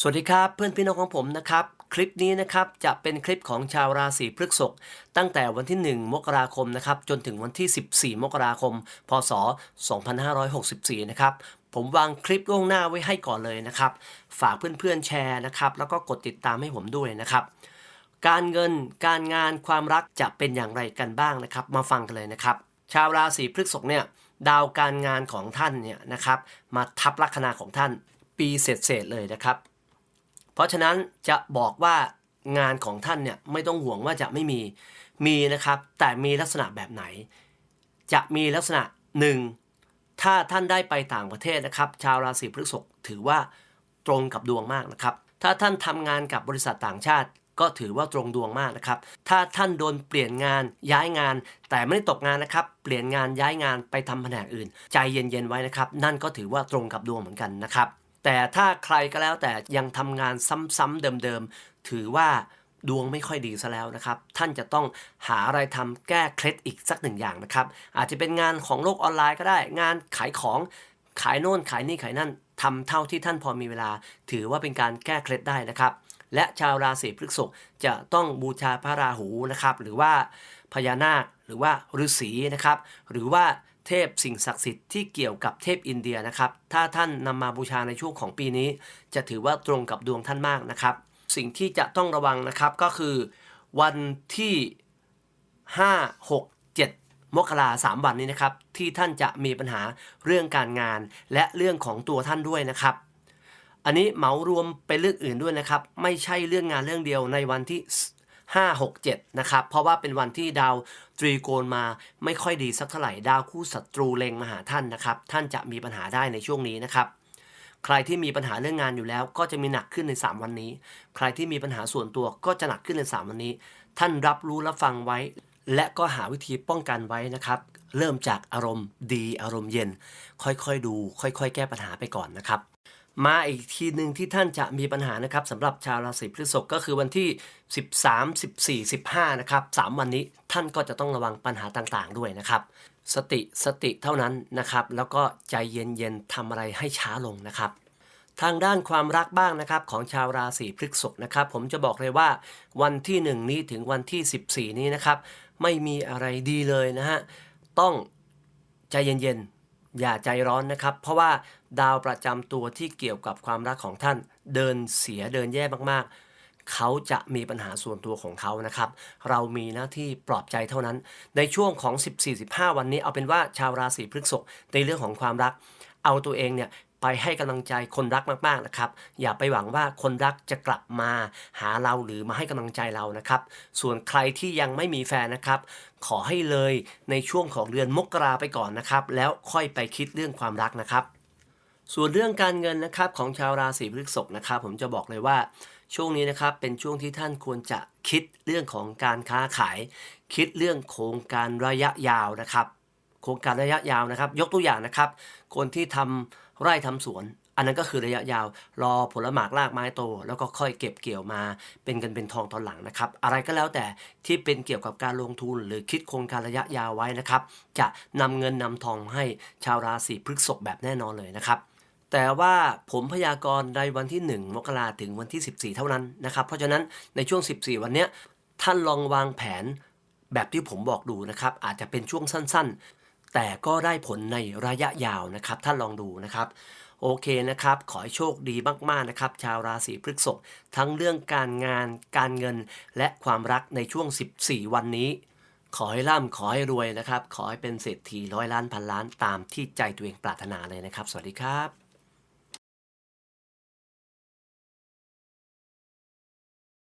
สวัสดีครับเพื่อนพี่น้องของผมนะครับคลิปนี้นะครับจะเป็นคลิปของชาวราศีพฤษภตั้งแต่วันที่ 1 มกราคมนะครับจนถึงวันที่ 14 มกราคม พศ 2564 นะครับผมวางคลิปล่วงหน้าไว้ให้ก่อนเลยนะครับ ฝากเพื่อนๆแชร์นะครับแล้วก็กดติดตามให้ผมด้วยนะครับการเงินการงานความรักจะเป็นอย่างไรกันบ้างนะครับ มาฟังกันเลยนะครับ ชาวราศีพฤษภเนี่ยดาวการงานของท่านเนี่ยนะครับมาทับลัคนาของท่านปีเศษๆเลยนะครับ เพราะฉะนั้นจะบอกว่างานของท่านเนี่ยไม่ต้องห่วงว่าจะไม่มีมีนะครับ แต่มีลักษณะแบบไหน จะมีลักษณะหนึ่งถ้าท่านได้ไปต่างประเทศนะครับ ชาวราศีพฤษภถือว่าตรงกับดวงมากนะครับ ถ้าท่านทำงานกับบริษัทต่างชาติ ก็ถือว่าตรงดวงมากนะครับ ถ้าท่านโดนเปลี่ยนงานย้ายงาน แต่ไม่ได้ตกงานนะครับ เปลี่ยนงานย้ายงานไปทำแผนกอื่น ใจเย็นๆไว้นะครับ นั่นก็ถือว่าตรงกับดวงเหมือนกันนะครับ แต่ถ้าใครก็แล้วแต่ยังทำงานซ้ำๆเดิมๆ ถือว่าดวงไม่ค่อยดีซะแล้วนะครับ ท่านจะต้องหาอะไรทำแก้เคล็ดอีกสักหนึ่งอย่างนะครับ อาจจะเป็นงานของโลกออนไลน์ก็ได้ งานขายของขายโน่นขายนี่ขายนั่นทำเท่าที่ท่านพอมีเวลา ถือว่าเป็นการแก้เคล็ดได้นะครับ และชาวราศีพฤษภจะต้องบูชาพระราหูนะครับ หรือว่าพญานาคหรือว่าฤาษีนะครับ หรือว่า เทพสิ่งศักดิ์สิทธิ์ที่เกี่ยวกับเทพอินเดียนะครับ ถ้าท่านนำมาบูชาในช่วงของปีนี้ จะถือว่าตรงกับดวงท่านมากนะครับ สิ่งที่จะต้องระวังนะครับก็คือ วันที่ 5 6 7 มกราสามวันนี้นะครับ ที่ท่านจะมีปัญหาเรื่องการงาน และเรื่องของตัวท่านด้วยนะครับ อันนี้เหมารวมเป็นเรื่องอื่นด้วยนะครับ ไม่ใช่เรื่องงานเรื่องเดียวในวันที่ 5 6 7 นะครับ เพราะว่าเป็นวันที่ดาวตรีโกณมาไม่ค่อยดีสักเท่าไหร่ดาวคู่ศัตรูเล็งมาหาท่านนะครับ ท่านจะมีปัญหาได้ในช่วงนี้นะครับ ใครที่มีปัญหาเรื่องงานอยู่แล้ว ก็จะมีหนักขึ้นใน 3 วันนี้ ใครที่มีปัญหาส่วนตัวก็จะหนักขึ้นใน 3 วันนี้ ท่านรับรู้รับฟังไว้ และก็หาวิธีป้องกันไว้นะครับ เริ่มจากอารมณ์ดีอารมณ์เย็น ค่อยๆดู ค่อย ๆ แก้ปัญหาไปก่อนนะครับ มาอีกทีหนึ่งที่ท่านจะมีปัญหานะครับสำหรับชาวราศีพฤษภก็คือวันที่ 13 14 15 นะครับ 3 วันนี้ท่านก็จะต้องระวังปัญหาต่างๆ ด้วยนะครับ สติสติเท่านั้นนะครับ แล้วก็ใจเย็นๆทำอะไรให้ช้าลงนะครับ ทางด้านความรักบ้างนะครับของชาวราศีพฤษภนะครับ ผมจะบอกเลยว่าวันที่ 1 นี้ถึงวันที่ 14 นี้นะครับ ไม่มีอะไรดีเลยนะฮะต้องใจเย็นๆ อย่าใจร้อนนะครับ เพราะว่าดาวประจำตัวที่เกี่ยวกับความรักของท่าน เดินเสียเดินแย่มากๆ เขาจะมีปัญหาส่วนตัวของเขานะครับ เรามีหน้าที่ปลอบใจเท่านั้น ในช่วงของ 14-15 วันนี้เอาเป็นว่าชาวราศีพฤษภในเรื่องของความรัก เอาตัวเองเนี่ย ไปให้กำลังใจคนรักมากๆนะครับ อย่าไปหวังว่าคนรักจะกลับมาหาเราหรือมาให้กำลังใจเรานะครับ ส่วนใครที่ยังไม่มีแฟนนะครับ ขอให้เลยในช่วงของเดือนมกราไปก่อนนะครับ แล้วค่อยไปคิดเรื่องความรักนะครับส่วนเรื่องการเงินนะครับของชาวราศีพฤษภนะครับ ผมจะบอกเลยว่า ช่วงนี้นะครับเป็นช่วงที่ท่านควรจะคิดเรื่องของการค้าขาย คิดเรื่องโครงการระยะยาวนะครับ โครงการระยะยาวนะครับ ยกตัวอย่างนะครับ คนที่ทำ ไร่ทำสวน อันนั้นก็คือระยะยาว รอผลหมากรากไม้โต แล้วก็ค่อยเก็บเกี่ยวมา เป็นเงินเป็นทองตอนหลังนะครับ อะไรก็แล้วแต่ที่เป็นเกี่ยวกับการลงทุนหรือคิดโครงการระยะยาวไว้นะครับ จะนำเงินนำทองให้ชาวราศีพฤษภแบบแน่นอนเลยนะครับแต่ว่าผมพยากรณ์ในวันที่ 1 มกราถึงวันที่ 14 เท่านั้นนะครับ เพราะฉะนั้นในช่วง 14 วันนี้ท่านลองวางแผนแบบที่ผมบอกดูนะครับ อาจจะเป็นช่วงสั้นๆ แต่ก็ได้ผลในระยะยาวนะครับท่านลองดูนะครับ โอเคนะครับ ขอให้โชคดีมากๆนะครับ ชาวราศีพฤษภทั้งเรื่องการงานการเงินและความรักในช่วง 14 วันนี้ ขอให้ร่ำขอให้รวยนะครับ ขอให้เป็นเศรษฐีร้อยล้านพันล้านตามที่ใจตัวเองปรารถนาเลยนะครับ สวัสดีครับ